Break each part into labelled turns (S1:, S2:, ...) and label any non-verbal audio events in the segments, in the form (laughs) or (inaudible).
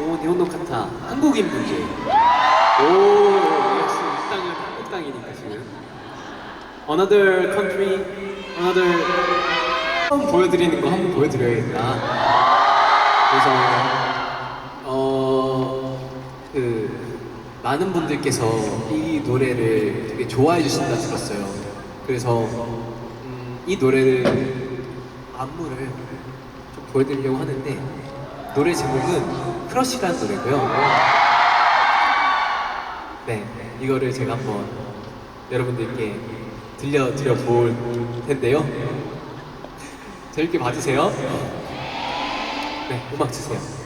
S1: 오 니혼노 카타 한국인 문제. 오 역시 이 땅은 한국 땅이니까 지금. Another country, another. 처음 보여드리는 거 한번 보여드려야겠다. 그래서 어그 많은 분들께서 이 노래를 되게 좋아해 주신다 들었어요. 그래서 음, 이 노래를 안무를 좀 보여드리려고 하는데 노래 제목은 크러쉬라는 노래고요. 네, 이거를 제가 한번 여러분들께 들려드려 볼 텐데요. 재밌게 봐주세요. 네, 음악 주세요.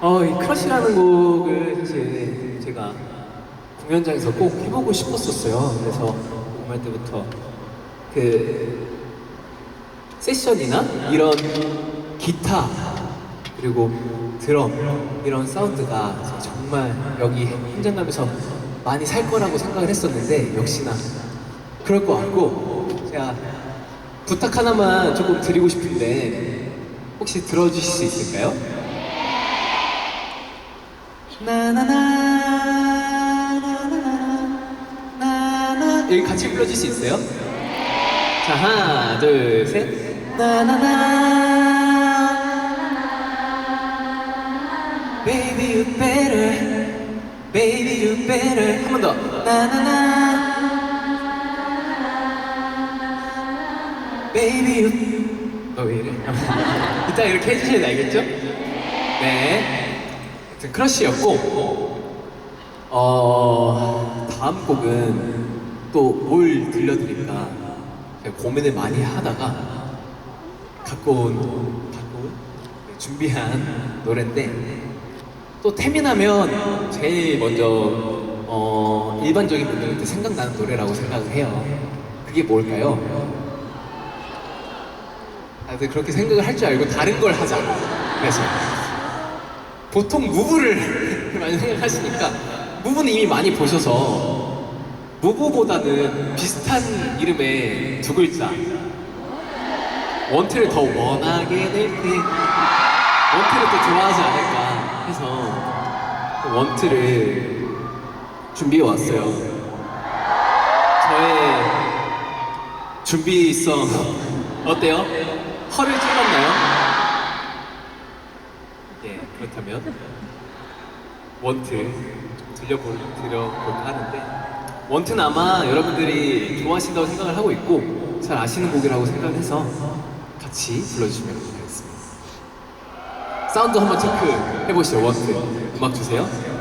S2: 어, 이
S1: 크러쉬라는 곡을 사실 제가 공연장에서 꼭 해보고 싶었었어요. 그래서 공할 때부터 그 세션이나 이런 기타 그리고 드럼 이런 사운드가 정말 여기 현장감에서 많이 살 거라고 생각을 했었는데 역시나 그럴 것 같고 제가 부탁 하나만 조금 드리고 싶은데 혹시 들어주실 수 있을까요? 나나나나나나나 여기 같이 불러줄 수 있어요? 자 하나 둘셋. 나나나. Baby you better. Baby you better. 한 번 더. 나나나. Baby you 어왜 이래 (laughs) 이따 이렇게 해주셔야 알겠죠? 네 하여튼 크러쉬였고 어 다음 곡은 또 뭘 들려드릴까 제가 고민을 많이 하다가 갖고 온 갖고 온 네, 준비한 노래인데 또 태민하면 제일 먼저 어, 일반적인 분들한테 생각나는 노래라고 생각을 해요. 그게 뭘까요? 다들 그렇게 생각을 할 줄 알고 다른 걸 하자. 그래서 보통 무브를 (laughs) 많이 생각하시니까 무브는 이미 많이 보셔서 무브보다는 비슷한 이름의 두 글자 원트를 더 원하게 될때 원트를 더 좋아하지 않을까 해서 그 원트를 준비해 왔어요. 저의 준비성 어때요? 허를 찔렀나요? 예, 그렇다면 원트 좀 들려볼까 하는데 원트는 아마 여러분들이 좋아하신다고 생각을 하고 있고 잘 아시는 곡이라고 생각을 해서 같이 불러주시면 되겠습니다. 사운드 한번 체크 해보시죠, 원트. 음악 주세요.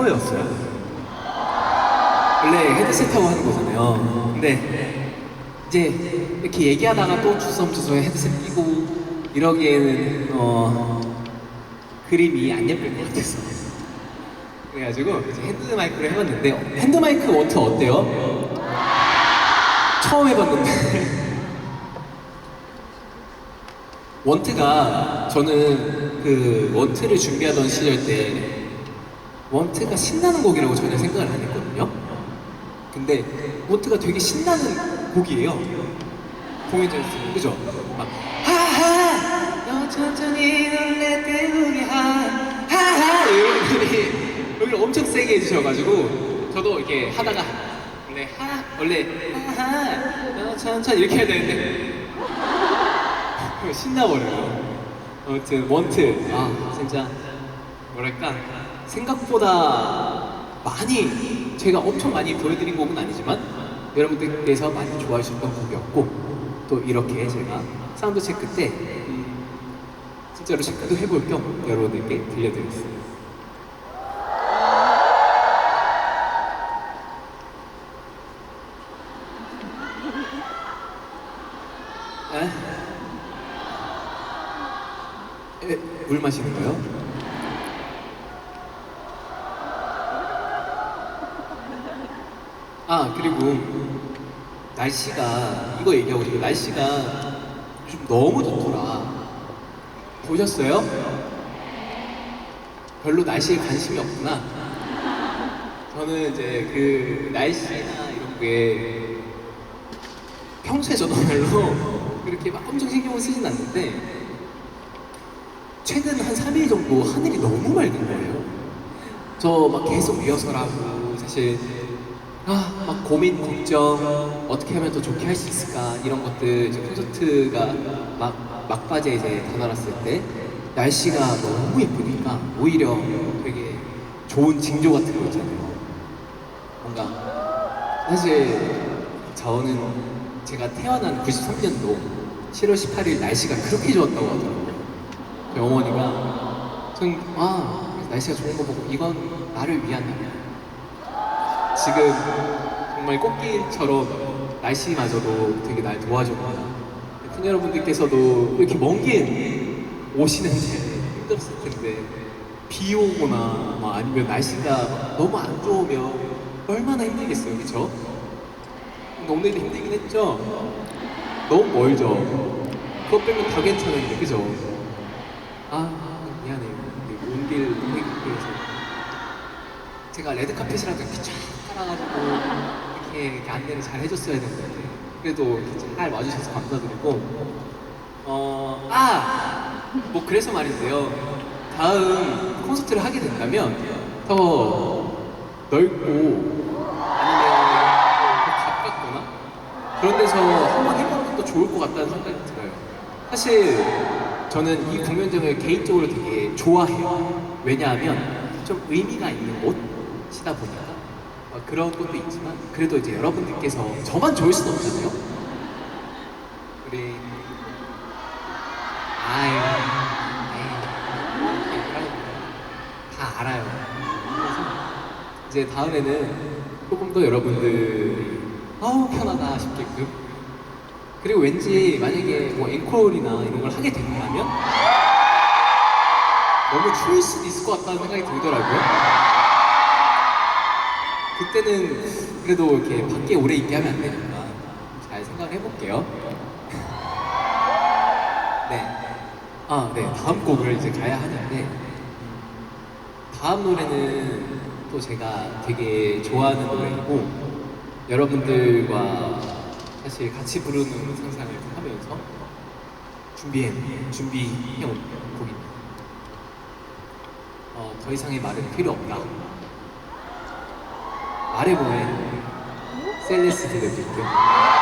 S1: 처음 외웠어요. 원래 헤드셋하고 하는 거잖아요. 근데 이제 이렇게 얘기하다가 또 주섬주섬 헤드셋 끼고 이러기에는 어, 그림이 안 예쁠 것 같아서 그래가지고 이제 핸드 마이크로 해봤는데 핸드 마이크 원트 어때요? 처음 해봤는데 (laughs) 원트가 저는 그 원트를 준비하던 시절 때 원트가 신나는 곡이라고 전혀 생각을 안 했거든요. 근데 원트가 되게 신나는 곡이에요. 공연장에서 그죠? 막 하하 너 천천히 놀래 때우게 하 하하 이런 분들이 여기를 엄청 세게 해주셔가지고 저도 이렇게 하다가 원래 하 원래 하하 너 천천히 이렇게 해야 되는데 신나버려요. 아무튼 원트 아 진짜 뭐랄까 생각보다 많이 제가 엄청 많이 보여드린 곡은 아니지만 여러분들께서 많이 좋아해 주셨던 곡이었고 또 이렇게 제가 사운드 체크 때 음, 진짜로 체크도 해볼 겸 여러분들께 들려드렸습니다. 에? 에, 물 마시는 거요? 아 그리고 날씨가 이거 얘기하고 싶어요 날씨가 요즘 너무 좋더라. 보셨어요? 별로 날씨에 관심이 없구나. 저는 이제 그 날씨나 이런 게 평소에 저도 별로 그렇게 막 엄청 신경을 쓰진 않는데 최근 한 3일 정도 하늘이 너무 맑은 거예요. 저 막 계속 리허설하고 사실 아 막 고민 걱정 어떻게 하면 더 좋게 할 수 있을까? 이런 것들 이제 콘서트가 막 막바지에 이제 다다랐을 때 날씨가 너무 예쁘니까 오히려 되게 좋은 징조 같은 거 있잖아요. 뭔가 사실 저는 제가 태어난 93년도 7월 18일 날씨가 그렇게 좋았다고 하더라고요. 저희 어머니가 전 아, 날씨가 좋은 거 보고 이건 나를 위한 날이야. 지금 정말 꽃길처럼 날씨마저도 되게 날 도와줬구나. 팬 여러분들께서도 이렇게 먼 길 오시는데 힘들었을 텐데 비 오거나 막 아니면 날씨가 너무 안 좋으면 얼마나 힘들겠어요, 그쵸? 근데 오늘도 힘들긴 했죠? 너무 멀죠? 그것 빼면 다 괜찮은데, 그죠? 아 미안해요. 온길 회국에서 제가 레드카펫이라도 이렇게 쫙 깔아가지고 이렇게, 안내를 잘 해줬어야 되는데 그래도 잘 와주셔서 감사드리고 어 아 뭐 그래서 말인데요. 다음 콘서트를 하게 된다면 더 넓고 아니면 더 가깝거나 그런 데서 한번 해보는 것도 좋을 것 같다는 생각이 들어요. 사실 저는 이 공연장을 개인적으로 되게 좋아해요. 왜냐하면 좀 의미가 있는 곳이다 보니까 어, 그런 것도 있지만 그래도 이제 여러분들께서 저만 좋을 수는 없잖아요. 우리 아유, 에이, 다 알아요. 그래서 이제 다음에는 조금 더 여러분들이 아우 편하다 싶게끔 그리고 왠지 만약에 뭐 앵콜이나 이런 걸 하게 된다면 너무 추울 수도 있을 것 같다는 생각이 들더라고요. 그때는 그래도 이렇게 밖에 오래 있게 하면 안 되니까 잘 생각을 해볼게요. 네. 아, 네. 다음 곡을 이제 가야 하는데 다음 노래는 또 제가 되게 좋아하는 노래이고 여러분들과 사실 같이 부르는 상상을 하면서 준비해 준비해 온 곡입니다. 어, 더 이상의 말은 필요 없다. 말해보면 셀레스 들려드릴게요.
S2: 언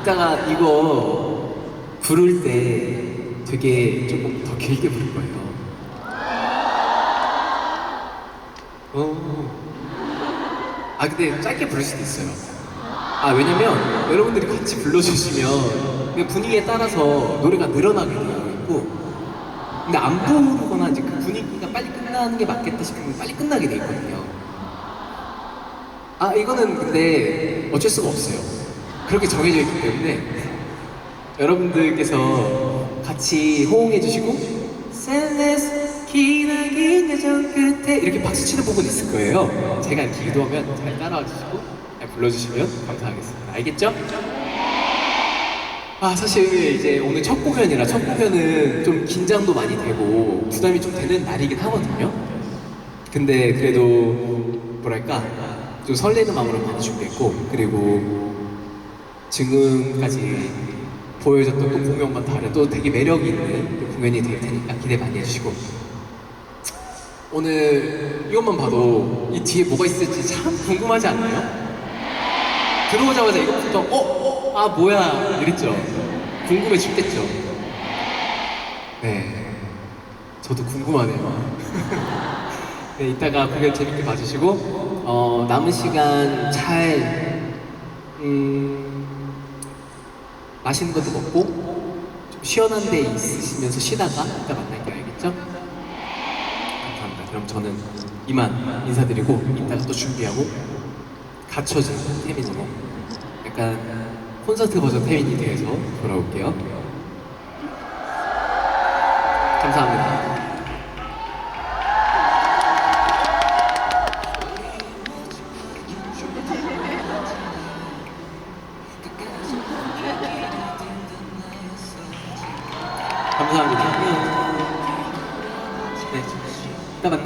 S1: 이따가 이거 부를 때 되게 조금 더 길게 부를 거예요. 어. 아 근데 짧게 부를 수도 있어요. 아 왜냐면 여러분들이 같이 불러주시면 그 분위기에 따라서 노래가 늘어나게 되어 있고 근데 안 부르거나 이제 그 분위기가 빨리 끝나는 게 맞겠다 싶으면 빨리 끝나게 돼 있거든요. 아 이거는 근데 어쩔 수가 없어요. 그렇게 정해져 있기 때문에 여러분들께서 같이 호응해 주시고 셀레스 기나긴 여정 끝에 이렇게 박수 치는 부분 있을 거예요. 제가 기도하면 잘 따라와 주시고 잘 불러주시면 감사하겠습니다. 알겠죠? 아 사실 이제 오늘 첫 공연이라 첫 공연은 좀 긴장도 많이 되고 부담이 좀 되는 날이긴 하거든요. 근데 그래도 뭐랄까 좀 설레는 마음으로 많이 준비했고 그리고 지금까지 보여줬던 또 공연과 다른 또 되게 매력 있는 또 공연이 될 테니까 기대 많이 해주시고 오늘 이것만 봐도 이 뒤에 뭐가 있을지 참 궁금하지 않나요? 들어오자마자 이것부터 어? 어? 아 뭐야 이랬죠 궁금해 죽겠죠 네 저도 궁금하네요 (laughs) 네 이따가 공연 재밌게 봐주시고 어, 남은 시간 잘 음, 맛있는 것도 먹고 좀 시원한 데 있으시면서 쉬다가 이따 만날게요 알겠죠? 감사합니다 그럼 저는 이만 인사드리고 이따가 또 준비하고 갖춰진 태민으로 약간 콘서트 버전 태민이 돼서 돌아올게요. 감사합니다.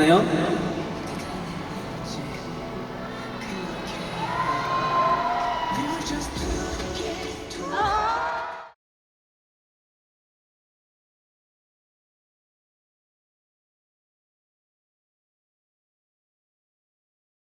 S1: 나요.